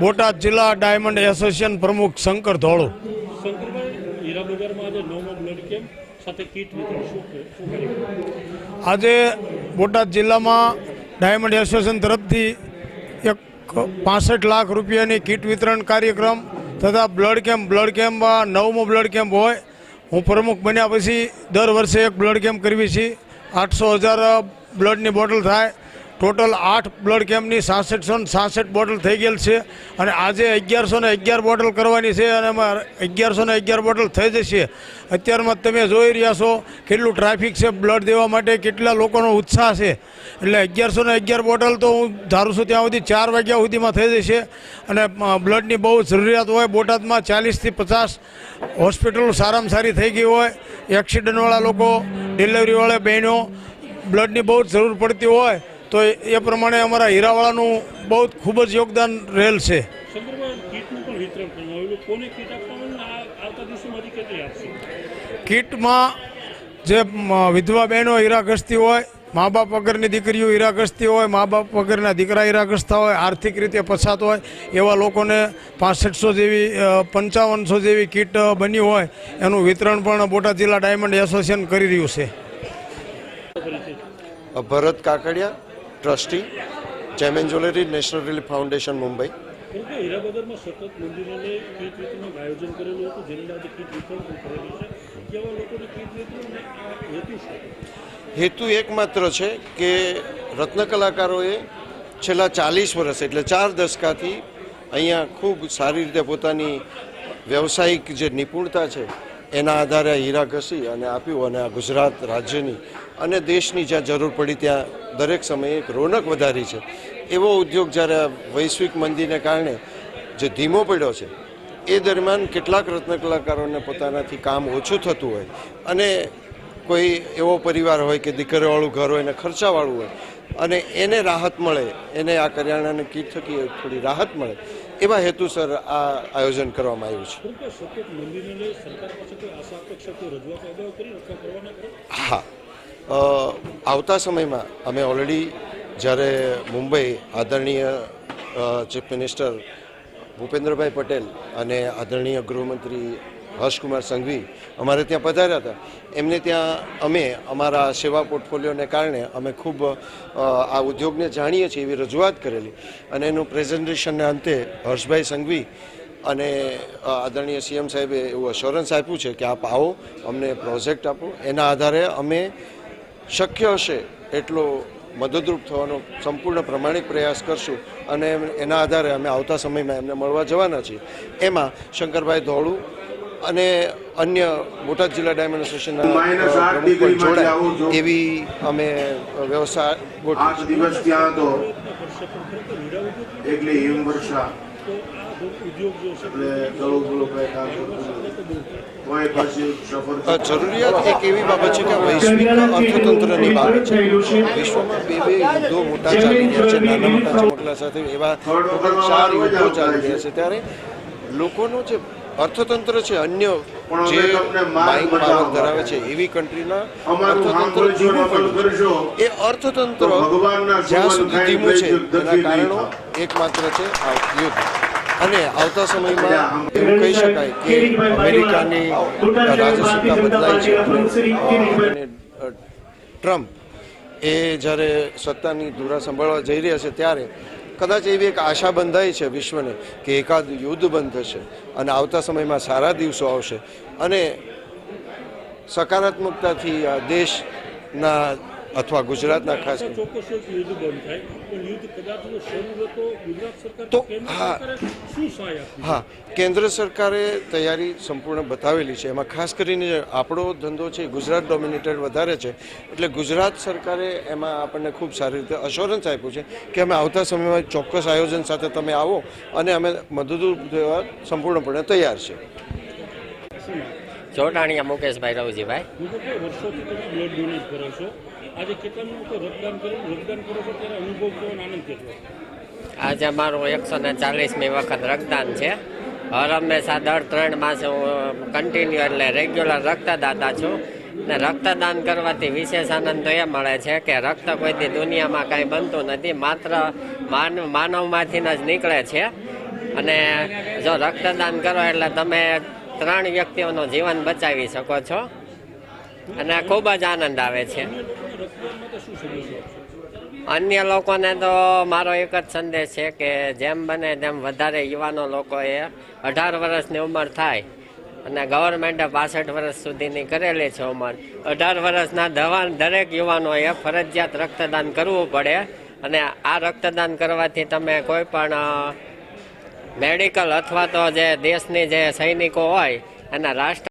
બોટાદ જિલ્લા diamond association પ્રમુખ શંકર ધોળુ. આજે બોટાદ જિલ્લામાં ડાયમંડ એસોસિએશન તરફથી એક પાસઠ લાખ રૂપિયાની કીટ વિતરણ કાર્યક્રમ તથા બ્લડ કેમ્પ બ્લડ કેમ્પમાં નવમો બ્લડ કેમ્પ હોય. હું પ્રમુખ બન્યા પછી દર વર્ષે એક બ્લડ કેમ્પ કરવી છીએ આઠસો હજાર બ્લડની બોટલ થાય. ટોટલ આઠ બ્લડ કેમ્પની સાસઠસો ને સાસઠ બોટલ થઈ ગયેલ છે. અને આજે અગિયારસો ને અગિયાર બોટલ કરવાની છે અને એમાં અગિયારસો ને અગિયાર બોટલ થઈ જશે. અત્યારમાં તમે જોઈ રહ્યા છો કેટલું ટ્રાફિક છે બ્લડ દેવા માટે, કેટલા લોકોનો ઉત્સાહ છે. એટલે અગિયારસો ને અગિયાર બોટલ તો હું ધારું છું ત્યાં સુધી ચાર વાગ્યા સુધીમાં થઈ જશે. અને બ્લડની બહુ જરૂરિયાત હોય, બોટાદમાં ચાલીસથી પચાસ હોસ્પિટલો સારામાં સારી થઈ ગઈ હોય, એક્સિડન્ટવાળા લોકો, ડિલિવરીવાળા બહેનો, બ્લડની બહુ જરૂર પડતી હોય તો એ પ્રમાણે અમારા હીરાવાળાનું બહુ ખૂબ જ યોગદાન રહેલ છે. કીટમાં જે વિધવા બહેનો હીરાગ્રસ્તી હોય મા બાપ વગરની દીકરીઓ હીરાગ્રસ્તી હોય મા બાપ વગરના દીકરા હીરાગ્રસ્તા હોય આર્થિક રીતે પછાત હોય એવા લોકોને પાસઠસો જેવી પંચાવનસો જેવી કીટ બની હોય એનું વિતરણ પણ બોટાદ જિલ્લા ડાયમંડ એસોસિએશન કરી રહ્યું છે. Bharat Kakadiya. Trustee chairman jewellery national relief foundation Mumbai. કેમ કે હીરા બજારમાં સતત મંદિરોને કીટ વિતરણનું આયોજન કરેલું હતું જેની આજે કીટ વિતરણ કરેલું છે કેવા લોકોને કીટ વિતરણ હેતુ શું? હેતુ એકમાત્ર છે કે રત્ન કલાકારોએ છેલ્લા ચાલીસ વર્ષ એટલે ચાર દશકાથી અહીંયા ખૂબ સારી રીતે પોતાની વ્યવસાયિક જે નિપુણતા છે એના આધારે હીરા ઘસી અને આપ્યું અને આ ગુજરાત રાજ્યની અને દેશની જ્યાં જરૂર પડી ત્યાં દરેક સમયે એક રોનક વધારી છે. એવો ઉદ્યોગ જ્યારે વૈશ્વિક મંદીને કારણે જે ધીમો પડ્યો છે એ દરમિયાન કેટલાક રત્ન કલાકારોને પોતાનાથી કામ ઓછું થતું હોય અને કોઈ એવો પરિવાર હોય કે દીકરીવાળું ઘર હોય ને ખર્ચાવાળું હોય અને એને રાહત મળે એને આ કરિયાણાની કીટ થકી થોડી રાહત મળે એવા હેતુસર આ આયોજન કરવામાં આવ્યું છે. હા. આવતા સમયમાં અમે ઓલરેડી જ્યારે મુંબઈ આદરણીય ચીફ મિનિસ્ટર ભૂપેન્દ્રભાઈ પટેલ અને આદરણીય ગૃહમંત્રી હર્ષકુમાર સંઘવી અમારે ત્યાં પધાર્યા હતા. એમને ત્યાં અમે અમારા સેવા પોર્ટફોલિયોને કારણે અમે ખૂબ આ ઉદ્યોગને જાણીએ છીએ એવી રજૂઆત કરેલી. અને એનું પ્રેઝન્ટેશનના અંતે હર્ષભાઈ સંઘવી અને આદરણીય સીએમ સાહેબે એવું અશ્યોરન્સ આપ્યું છે કે આપ આવો, અમને પ્રોજેક્ટ આપો. એના આધારે અમે શક્ય હશે એટલો મદદરૂપ થવાનો સંપૂર્ણ પ્રમાણિક પ્રયાસ કરશું અને એના આધારે અમે આવતા સમયમાં એમને મળવા જવાના છીએ. એમાં શંકરભાઈ ધોળુ અને અન્ય બોટાદ જિલ્લા ડાયમંડ એસોસિએશનના જોડાય. એવી અમે વ્યવસાય ગોઠવી દિવસ ત્યાં હતો એટલે હિમવર્ષા. એટલે કામ જરૂરિયાત એક એવી બાબત છે કે વૈશ્વિક અર્થતંત્રની બાબત છે. વિશ્વમાં બે બે યુદ્ધો મોટા ચાલી રહ્યા છે નાના મોટા ચોટલા સાથે એવા ચાર યુદ્ધો ચાલી રહ્યા છે. ત્યારે લોકોનું જે અર્થતંત્ર છે અન્ય જે બાઇક પાવર ધરાવે છે એવી કન્ટ્રીના અર્થતંત્ર ધીમું પડ્યું એ અર્થતંત્ર જ્યાં સુધી ધીમું છે એના કારણો એકમાત્ર છે આ યુદ્ધ. અને આવતા સમયમાં એવું કહી શકાય કે અમેરિકાની રાજસત્તા બદલાય છે. અને ટ્રમ્પ એ જ્યારે સત્તાની ધુરા સંભાળવા જઈ રહ્યા છે ત્યારે કદાચ એવી એક આશા બંધાઈ છે વિશ્વને કે એકાદ યુદ્ધ બંધ થશે અને આવતા સમયમાં સારા દિવસો આવશે. અને સકારાત્મકતાથી આ દેશના અથવા ગુજરાતના ખાસ તો ગુજરાત સરકાર તો કેન્દ્ર હા. સરકારે શું સહાય આપી? હા કેન્દ્ર સરકારે તૈયારી સંપૂર્ણ બતાવેલી છે. એમાં ખાસ કરીને આપણો ધંધો છે ગુજરાત ડોમિનેટેડ વધારે છે. એટલે ગુજરાત સરકારે એમાં આપણને ખૂબ સારી રીતે અશ્યોરન્સ આપ્યું છે કે અમે આવતા સમયમાં ચોક્કસ આયોજન સાથે તમે આવો અને અમે મદદરૂપ દેવા સંપૂર્ણપણે તૈયાર છે? ચોટાણીયા મુકેશભાઈ રવજીભાઈ. વર્ષોથી તમે બ્લડ ડોનેટ કરો છો? આજે કેટલા લોકો રક્તદાન કર્યું? રક્તદાન કરો છો ત્યારે અનુભવ કેવો આનંદ કેટલો આજે મારું એકસો ને ચાલીસમી વખત રક્તદાન છે. હર હંમેશા દર ત્રણ માસે હું કન્ટિન્યુ એટલે રેગ્યુલર રક્તદાતા છું. ને રક્તદાન કરવાથી વિશેષ આનંદ તો એ મળે છે કે રક્ત કોઈથી દુનિયામાં કાંઈ બનતું નથી, માત્ર માનવ માનવમાંથી જ નીકળે છે. અને જો રક્તદાન કરો એટલે તમે ત્રણ વ્યક્તિઓનું જીવન બચાવી શકો છો. અને ખૂબ જ આનંદ આવે છે. અન્ય લોકોને તો મારો એક જ સંદેશ છે કે જેમ બને તેમ વધારે યુવાનો લોકોએ અઢાર વર્ષની ઉંમર થાય અને ગવર્મેન્ટે પાસઠ વર્ષ સુધીની કરેલી છે ઉંમર. અઢાર વર્ષના દવાન દરેક યુવાનોએ ફરજિયાત રક્તદાન કરવું પડે અને આ રક્તદાન કરવાથી તમે કોઈ પણ મેડિકલ અથવા તો જે દેશની જે સૈનિકો હોય એના રાષ્ટ્ર